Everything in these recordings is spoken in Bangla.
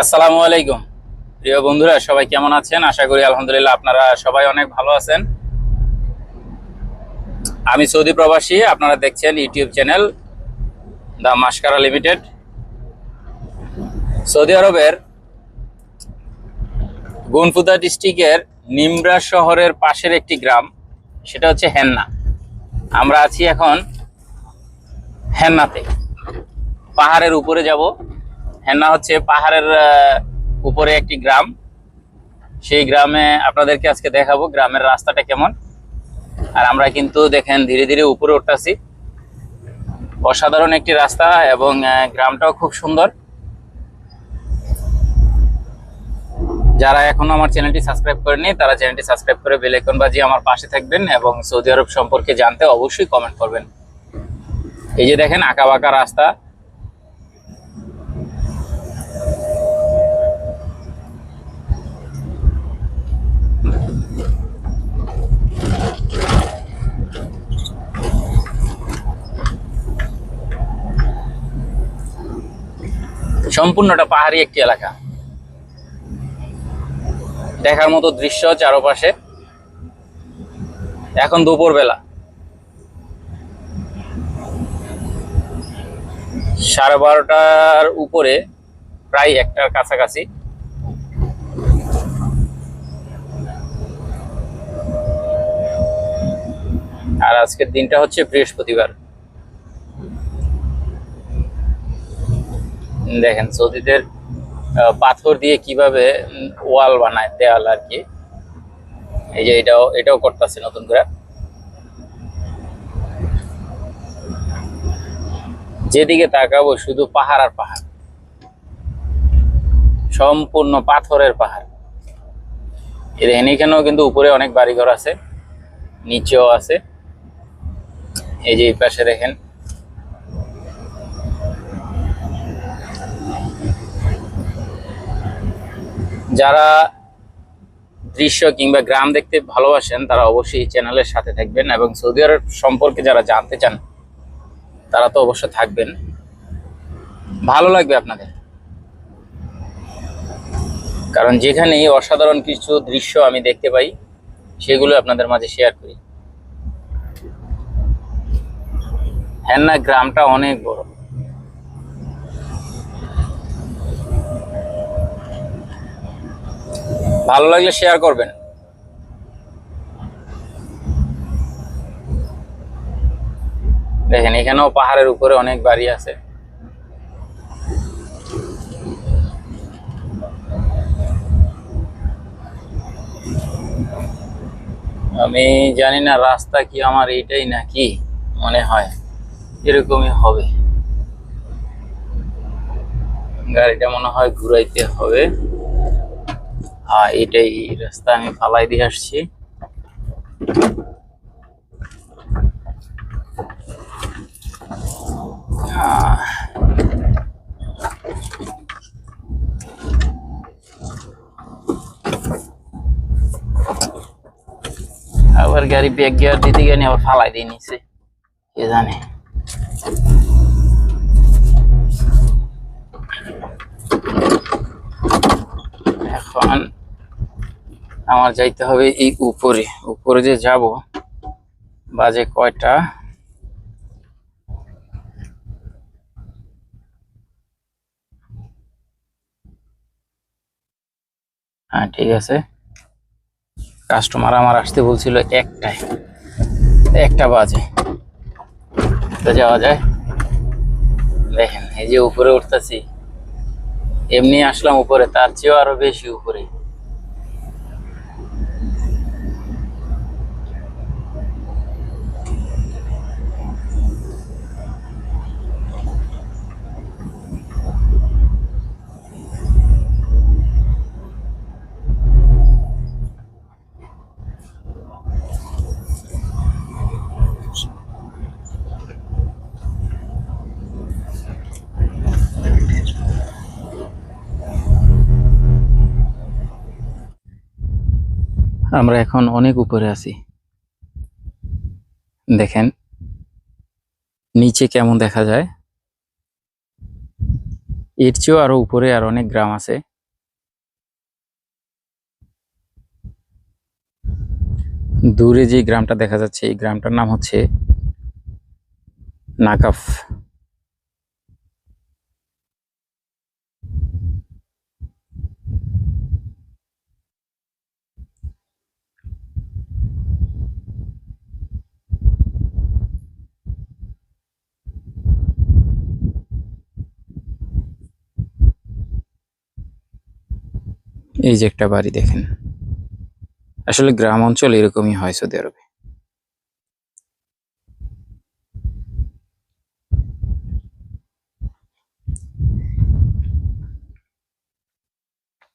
আসসালামু আলাইকুম। প্রিয় বন্ধুরা, সবাই কেমন আছেন? আশা করি আলহামদুলিল্লাহ আপনারা সবাই অনেক ভালো আছেন। আমি সৌদি প্রবাসী, আপনারা দেখছেন YouTube channel the mascara limited. Saudi আরবের গুনফুদা ডিস্ট্রিক্টের নিমরা শহরের পাশের একটি গ্রাম, সেটা হচ্ছে হেন্না। আমরা আছি এখন হেন্নাতে। পাহাড়ের উপরে যাব। হেন্না হচ্ছে পাহাড়ের উপরে একটি গ্রাম। সেই গ্রামে আপনাদেরকে আজকে দেখাবো গ্রামের রাস্তাটা কেমন। আর আমরা কিন্তু দেখেন ধীরে ধীরে উপরে উঠতেছি। অসাধারণ একটি রাস্তা এবং গ্রামটাও খুব সুন্দর। যারা এখনও আমার চ্যানেলটি সাবস্ক্রাইব করেনি তারা চ্যানেলটি সাবস্ক্রাইব করে বেল আইকন বাজিয়ে আমার পাশে থাকবেন এবং সৌদি আরব সম্পর্কে জানতে অবশ্যই কমেন্ট করবেন। এই যে দেখেন আঁকা বাঁকা রাস্তা। সম্পূর্ণটা পাহাড়ি একটি এলাকা। দেখার মতো দৃশ্য চারপাশে। এখন দুপুর বেলা সাড়ে বারোটার উপরে প্রায় একটার কাছাকাছি। আর আজকের দিনটা হচ্ছে বৃহস্পতিবার। দেখেন, সৌদিদের পাথর দিয়ে কীভাবে ওয়াল বানায়, দেয়াল আর কি। এই যে এটাও এটাও করতেছে নতুন করে। যেদিকে তাকাবো, শুধু পাহাড় আর পাহাড়। সম্পূর্ণ পাথরের পাহাড়। দেখেন, এখানেও কিন্তু উপরে অনেক বাড়িঘর আছে, নিচেও আছে। এই যে এই পাশে দেখেন যারা দৃশ্য কিংবা গ্রাম দেখতে ভালোবাসেন, তারা অবশ্যই চ্যানেলের সাথে থাকবেন এবং সৌদি আরব সম্পর্কে যারা জানতে চান, তারা তো অবশ্য থাকবেন। ভালো লাগবে আপনাদের। কারণ যেখানেই অসাধারণ কিছু দৃশ্য আমি দেখতে পাই, সেগুলো আপনাদের মাঝে শেয়ার করি। হ্যান্না গ্রামটা অনেক বড়। ভালো লাগলে শেয়ার করবেন। দেখেন, এখানেও পাহাড়ের উপরে অনেক বাড়ি আছে। আমি জানি না রাস্তা কি আমার এইটাই নাকি মনে হয়। এরকমই হবে। গাড়িটা মনে হয় ঘুরাইতে হবে। এটাই রাস্তা আমি ফালাই দিয়ে আসছি। আবার গাড়ি ব্যাগ গিয়ার দিতে গিয়ে আবার ফালাই দিয়ে নিছে, কে জানে এখন আমার যাইতে হবে এই উপরে। উপরে যে যাব, বাজে কয়টা? হ্যাঁ ঠিক আছে। কাস্টমার আমার আসতে বলছিল একটায়। একটা বাজে। যাওয়া যায়? দেখেন, এই যে উপরে উঠতেছি। এমনি আসলাম উপরে, তার চেয়েও আরও বেশি উপরে। আমরা এখন অনেক উপরে আছি। দেখেন, নিচে কেমন দেখা যায়? এর চেয়েও আরও উপরে আর অনেক গ্রাম আছে। দূরে যে গ্রামটা দেখা যাচ্ছে, এই গ্রামটার নাম হচ্ছে নাকাফ। এই যে একটা বাড়ি দেখেন। আসলে গ্রাম অঞ্চল এরকমই হয় সৌদি আরবে।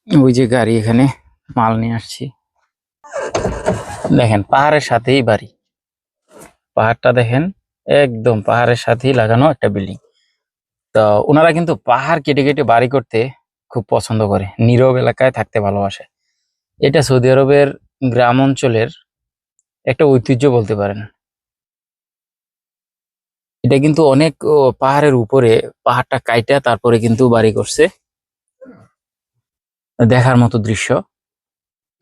ওই যে গাড়ি এখানে, মাল নিয়ে আসছি। দেখেন, পাহাড়ের সাথেই বাড়ি। পাহাড়টা দেখেন, একদম পাহাড়ের সাথেই লাগানো একটা বিল্ডিং। তো ওনারা কিন্তু পাহাড় কেটে কেটে বাড়ি করতে খুব পছন্দ করে। নীরব এলাকায় থাকতে ভালোবাসে। এটা সৌদি আরবের গ্রাম অঞ্চলের একটা ঐতিহ্য বলতে পারেন। এটা কিন্তু অনেক পাহাড়ের উপরে পাহাড়টা কাইটা তারপরে কিন্তু বাড়ি করছে। দেখার মতো দৃশ্য।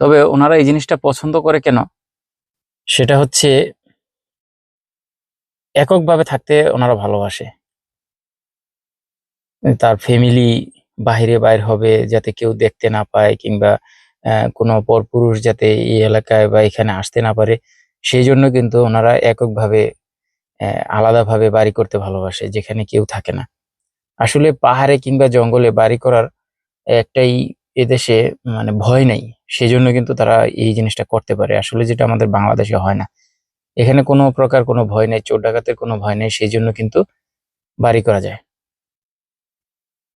তবে ওনারা এই জিনিসটা পছন্দ করে কেন? সেটা হচ্ছে এককভাবে থাকতে ওনারা ভালোবাসে। তার ফ্যামিলি বাইরে বাইর হবে যাতে কেউ দেখতে না পায় কিংবা কোনো পরপুরুষ যাতে এই এলাকায় বা এখানে আসতে না পারে। সেই জন্য কিন্তু ওনারা এককভাবে আলাদাভাবে বাড়ি করতে ভালোবাসে, যেখানে কেউ থাকে না। আসলে পাহাড়ে কিংবা জঙ্গলে বাড়ি করার একটাই এদেশে মানে ভয় নাই। সেজন্য কিন্তু তারা এই জিনিসটা করতে পারে। আসলে যেটা আমাদের বাংলাদেশে হয় না। এখানে কোনো প্রকার কোনো ভয় নেই, চোর ডাকাতের কোনো ভয় নেই। সেই জন্য কিন্তু বাড়ি করা যায়।